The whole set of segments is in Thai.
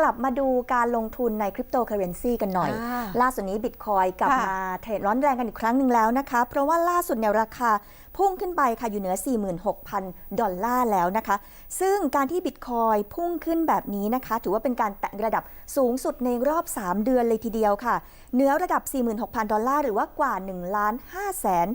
กลับมาดูการลงทุนในคริปโตเคอเรนซีกันหน่อยอ่าล่าสุดนี้บิตคอยกลับค่ะมาเทรดร้อนแรงกันอีกครั้งหนึ่งแล้วนะคะ เพราะว่าล่าสุดเนี่ยราคาพุ่งขึ้นไปค่ะอยู่เหนือ 46,000 ดอลลาร์แล้วนะคะ ซึ่งการที่บิตคอยพุ่งขึ้นแบบนี้นะคะ ถือว่าเป็นการแตะระดับสูงสุดในรอบ 3 เดือนเลยทีเดียวค่ะเหนือระดับ 46,000 ดอลลาร์หรือว่ากว่า1ล้าน5แสน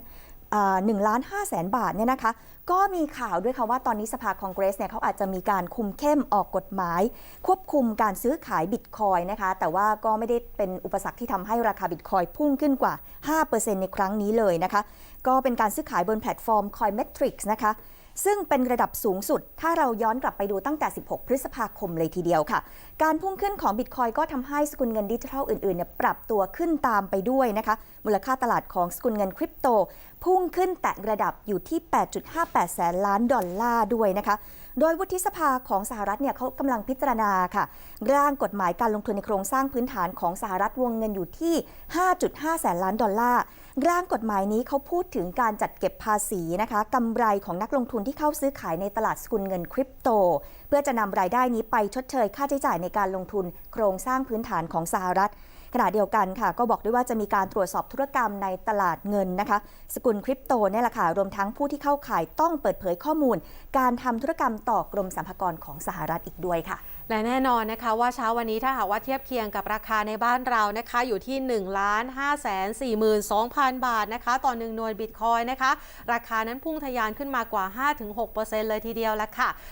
หนึ่งล้านห้าแสนบาทเนี่ยนะคะ ก็มีข่าวด้วยค่ะว่าตอนนี้สภาคองเกรสเนี่ยเขาอาจจะมีการคุมเข้มออกกฎหมาย ควบคุมการซื้อขายบิตคอยนะคะ แต่ว่าก็ไม่ได้เป็นอุปสรรคที่ทำให้ราคาบิตคอยพุ่งขึ้นกว่า 5%ในครั้งนี้เลยนะคะ ก็เป็นการซื้อขายบนแพลตฟอร์ม Coinmetrics นะคะ ซึ่งเป็นระดับสูงสุด ถ้าเราย้อนกลับไปดูตั้งแต่ 16 พฤษภาคมเลยทีเดียวค่ะ การพุ่งขึ้นของบิตคอยก็ทำให้สกุลเงินดิจิทัลอื่นๆเนี่ยปรับตัวขึ้นตามไปด้วยนะคะ มูลค่าตลาดของสกุลเงินคริปโต พุ่งขึ้นแตะระดับอยู่ที่ 8.58 แสนล้านดอลลาร์ด้วยนะคะ โดยวุฒิสภาของสหรัฐเนี่ยเขากำลังพิจารณาค่ะ ร่างกฎหมายการลงทุนในโครงสร้างพื้นฐานของสหรัฐวงเงินอยู่ที่ 5.5 แสนล้านดอลลาร์ ร่างกฎหมายนี้เขาพูดถึงการจัดเก็บภาษีนะคะกำไรของนักลงทุนที่เข้าซื้อขายในตลาดสกุลเงินคริปโต เพื่อจะนำรายได้นี้ไปชดเชยค่าใช้จ่ายในการลงทุนโครงสร้างพื้นฐานของสหรัฐขณะเดียวกันค่ะ ก็บอกด้วยว่าจะมีการตรวจสอบธุรกรรมในตลาดเงินนะคะ สกุลคริปโตเนี่ยแหละค่ะรวมทั้งผู้ที่เข้าขายต้องเปิดเผยข้อมูล การทำธุรกรรมต่อกรมสรรพากรของสหรัฐอีกด้วยค่ะ และแน่นอนนะคะว่าเช้าวันนี้ถ้าหากว่าเทียบเคียงกับราคาในบ้านเรานะคะอยู่ที่1 5 4 2 0 0 0บาทนะคะ ต่อหนึ่งหน่วยบิตคอยนะคะ ราคานั้นพุ่งทะยานขึ้นมากว่า 5-6%เลยทีเดียวละค่ะ